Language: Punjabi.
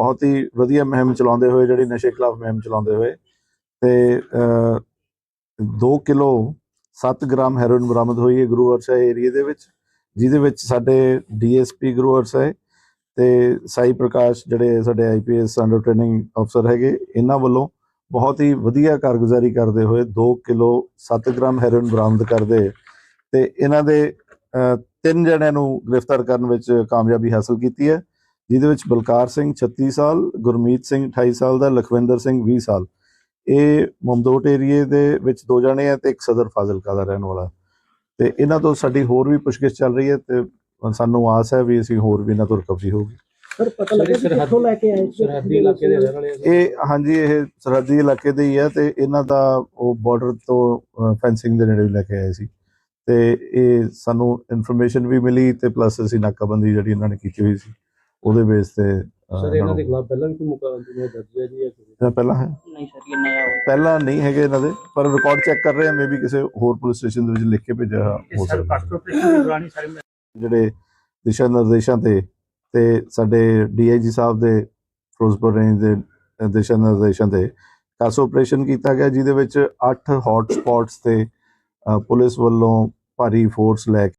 ਬਹੁਤ ਹੀ ਵਧੀਆ ਮੁਹਿੰਮ ਚਲਾਉਂਦੇ ਹੋਏ, ਜਿਹੜੀ ਨਸ਼ੇ ਖਿਲਾਫ ਮੁਹਿੰਮ ਚਲਾਉਂਦੇ ਹੋਏ। ਤੇ 2 ਕਿਲੋ 7 ਗ੍ਰਾਮ ਹੈਰੋਇਨ ਬਰਾਮਦ ਹੋਈ ਹੈ ਗੁਰੂ ਹਰਸਾਏ ਏਰੀਏ ਦੇ ਵਿੱਚ, ਜਿਹਦੇ ਵਿੱਚ ਸਾਡੇ ਡੀਐਸਪੀ ਗੁਰੂ ਹਰਸਾਏ ਤੇ ਸਾਈ ਪ੍ਰਕਾਸ਼ ਜਿਹੜੇ ਸਾਡੇ ਆਈਪੀਐਸ ਅੰਡਰ ਟ੍ਰੇਨਿੰਗ ਅਫਸਰ ਹੈਗੇ, ਇਹਨਾਂ ਵੱਲੋਂ ਬਹੁਤ ਹੀ ਵਧੀਆ ਕਾਰਗੁਜ਼ਾਰੀ ਕਰਦੇ ਹੋਏ 2 ਕਿਲੋ 7 ਗ੍ਰਾਮ ਹੈਰੋਇਨ ਬਰਾਮਦ ਕਰਦੇ ਤੇ ਇਹਨਾਂ ਦੇ ਤਿੰਨ ਜਣਿਆਂ ਨੂੰ ਗ੍ਰਿਫਤਾਰ ਕਰਨ ਵਿੱਚ ਕਾਮਯਾਬੀ ਹਾਸਲ ਕੀਤੀ ਹੈ। ਜਿਹਦੇ ਵਿੱਚ ਬਲਕਾਰ ਸਿੰਘ 36 ਸਾਲ ਗੁਰਮੀਤ ਸਿੰਘ 28 ਸਾਲ ਦਾ ਲਖਵਿੰਦਰ ਸਿੰਘ 20 ਸਾਲ। ਇਹ ਮਮਦੋਟ ਏਰੀਏ ਦੇ ਵਿੱਚ ਦੋ ਜਣੇ ਆ ਤੇ ਇੱਕ ਸਦਰ ਫਾਜ਼ਿਲਕਾ ਦਾ ਰਹਿਣ ਵਾਲਾ। ਤੇ ਇਹਨਾਂ ਤੋਂ ਸਾਡੀ ਹੋਰ ਵੀ ਪੁੱਛਗਿੱਛ ਚੱਲ ਰਹੀ ਹੈ ਤੇ ਸਾਨੂੰ ਆਸ ਹੈ ਵੀ ਅਸੀਂ ਹੋਰ ਵੀ ਇਹਨਾਂ ਤੋਂ ਰਿਕਵਰੀ ਹੋਊਗੀ। ਸਰ ਪਤਾ ਲੱਗਾ ਕਿ ਕਿੱਥੋਂ ਲੈ ਕੇ ਆਏ ਸੀ? ਸਰਹੱਦੀ ਇਲਾਕੇ ਦੇ ਰਹਿਣ ਵਾਲੇ। ਇਹ ਹਾਂਜੀ ਇਹ ਸਰਹੱਦੀ ਇਲਾਕੇ ਦੇ ਹੀ ਹੈ ਤੇ ਇਹਨਾਂ ਦਾ ਉਹ ਬਾਰਡਰ ਤੋਂ ਫੈਂਸਿੰਗ ਦੇ ਨੇੜੇ ਲੈ ਕੇ ਆਏ ਸੀ। ਤੇ ਇਹ ਸਾਨੂੰ ਇਨਫੋਰਮੇਸ਼ਨ ਵੀ ਮਿਲੀ ਤੇ ਪਲੱਸ ਅਸੀਂ ਨਾਕਾਬੰਦੀ ਜਿਹੜੀ ਇਹਨਾਂ ਨੇ ਕੀਤੀ ਹੋਈ ਸੀ। ਉਹਦੇ ਬੇਸ ਤੇ ਸਰ ਇਹਨਾਂ ਦੇ ਖਿਲਾਫ ਪਹਿਲਾਂ ਵੀ ਕੋਈ ਮੁਕੱਦਮੇ ਦਰਜ ਹੈ ਜੀ ਜਾਂ ਪਹਿਲਾਂ ਹੈ? ਨਹੀਂ ਸਰ ਇਹ हो ਪਹਿਲਾਂ ਨਹੀਂ ਹੈਗੇ ਇਹਨਾਂ ਦੇ ਪਰ ਰਿਕਾਰਡ ਚੈੱਕ ਕਰ ਰਹੇ ਆ ਮੇਬੀ ਕਿਸੇ ਹੋਰ ਪੁਲਿਸ ਸਟੇਸ਼ਨ ਦੇ ਵਿੱਚ ਲਿਖ ਕੇ ਭੇਜਿਆ ਹੋ ਸਕਦਾ। ਜਿਹੜੇ ਦਿਸ਼ਾ ਨਿਰਦੇਸ਼ਾਂ ਤੇ ਤੇ ਸਾਡੇ ਡੀਆਈਜੀ ਸਾਹਿਬ ਦੇ ਫਿਰੋਜ਼ਪੁਰ ਰੇਂਜ ਦੇ ਦਿਸ਼ਾ ਨਿਰਦੇਸ਼ਾਂ ਤੇ ਕਾਸ ਆਪਰੇਸ਼ਨ ਕੀਤਾ ਗਿਆ ਜਿਹਦੇ ਵਿੱਚ 8 ਹੌਟ ਸਪੌਟਸ ਤੇ ਪੁਲਿਸ ਵੱਲੋਂ ਭਾਰੀ ਫੋਰਸ ਲੈ ਕੇ